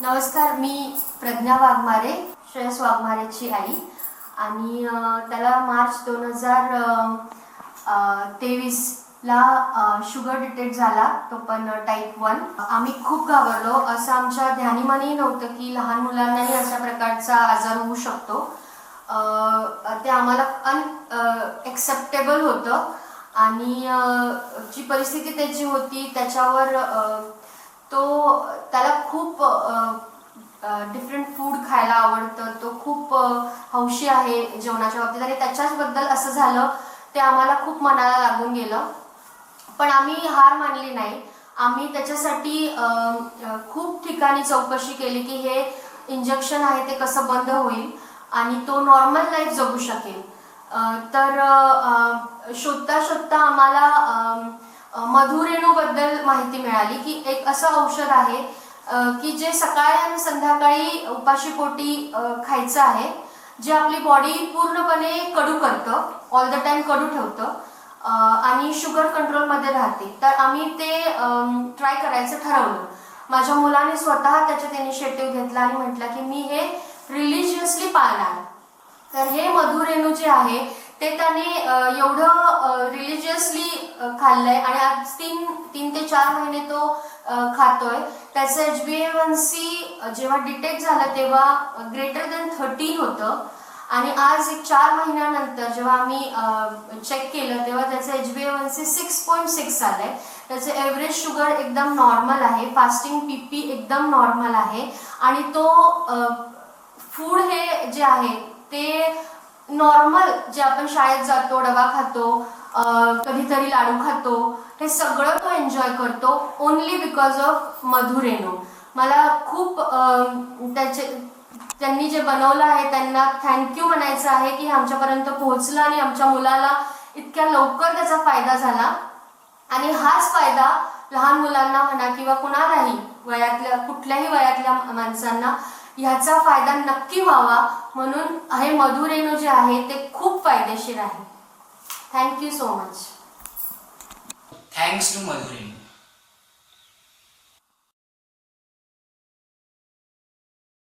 नमस्कार मी प्रज्ञा वाघमारे श्रेयस वाघमारेची आई. आणि त्याला मार्च दोन हजार तेवीसला शुगर डिटेक्ट झाला तो पण टाईप वन आम्ही खूप घाबरलो. असं आमच्या ध्यानीमानही नव्हतं की लहान मुलांनाही अशा प्रकारचा आजार होऊ शकतो. ते आम्हाला अन एक्सेप्टेबल होतं. आणि जी परिस्थिती त्याची होती त्याच्यावर अ, तो त्याला खूप डिफरंट फूड खायला आवडतं तो खूप हौशी आहे जेवणाच्या बाबतीत आणि त्याच्याचबद्दल असं झालं ते आम्हाला खूप मनाला लागून गेलं. पण आम्ही हार मानली नाही. आम्ही त्याच्यासाठी खूप ठिकाणी चौकशी केली की हे इंजेक्शन आहे ते कसं बंद होईल आणि तो नॉर्मल लाईफ जगू शकेल. तर शोधता शोधता आम्हाला मधुरेणूबद्दल माहिती मिळाली की एक असं औषध आहे की जे सकाळी आणि संध्याकाळी उपाशी पोटी खायचं आहे जे आपली बॉडी पूर्णपणे कडू करतं ऑल द टाइम कडू ठेवतं आणि शुगर कंट्रोलमध्ये राहते. तर आम्ही ते ट्राय करायचं ठरवलं. माझ्या मुलाने स्वतः त्याच्यात इनिशिएटिव्ह घेतला आणि म्हटलं की मी हे रिलिजियसली पाळणार. तर हे मधुरेणू जे आहे ते त्याने एवढं रिलिजियसली खाल्लंय आणि आज तीन तीन ते चार महिने तो खातोय. त्याचं H B A one C जेव्हा डिटेक्ट झालं तेव्हा ग्रेटर दॅन थर्टीन होतं. आणि आज एक चार महिन्यानंतर जेव्हा आम्ही चेक केलं तेव्हा त्याचं H B A one C six point six आलंय त्याचं एव्हरेज शुगर एकदम नॉर्मल आहे. फास्टिंग पी पी एकदम नॉर्मल आहे. आणि तो फूड हे जे आहे ते नॉर्मल जे आपण शाळेत जातो डबा खातो कधीतरी लाडू खातो हे सगळं तो एन्जॉय करतो ओनली बिकॉज ऑफ मधुरेणू मला खूप त्याचे त्यांनी जे बनवलं आहे त्यांना थँक्यू म्हणायचं आहे की आमच्यापर्यंत पोहोचलं आणि आमच्या मुलाला इतक्या लवकर त्याचा फायदा झाला. आणि हाच फायदा लहान मुलांना म्हणा किंवा कुणालाही वयातल्या कुठल्याही वयातल्या माणसांना ह्याचा फायदा नक्की व्हावा म्हणून हे मधुरेणू जे आहे ते खूप फायदेशीर आहे. Thank you so much thanks to Madhurenu